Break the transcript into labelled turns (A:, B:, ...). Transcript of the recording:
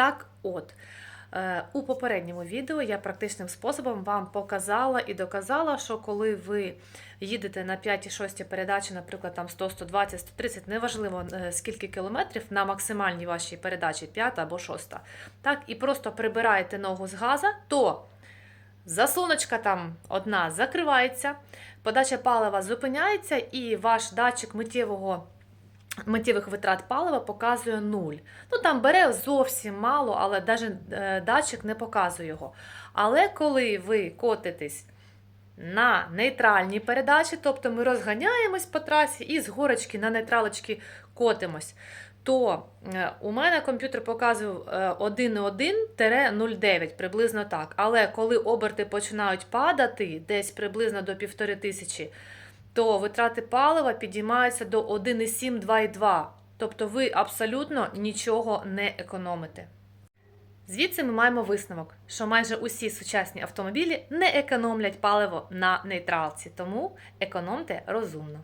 A: Так от, е, у попередньому відео я практичним способом вам показала і доказала, що коли ви їдете на 5-6 передачі, наприклад, там 100, 120, 130, неважливо е, скільки кілометрів на максимальній вашій передачі, 5 або 6, так, і просто прибираєте ногу з газа, то засуночка там одна закривається, подача палива зупиняється, і ваш датчик миттєвого. Миттєвих витрат палива показує 0. Ну там бере зовсім мало, але навіть датчик не показує його. Але коли ви котитесь на нейтральній передачі, тобто ми розганяємось по трасі і з горочки на нейтралочки котимось, то е, у мене комп'ютер показує е, 1,1-0,9, приблизно так. Але коли оберти починають падати десь приблизно до 1500, то витрати палива підіймаються до 1,7-2,2. Тобто ви абсолютно нічого не економите. Звідси ми маємо висновок, що майже усі сучасні автомобілі не економлять паливо на нейтралці, тому економте розумно.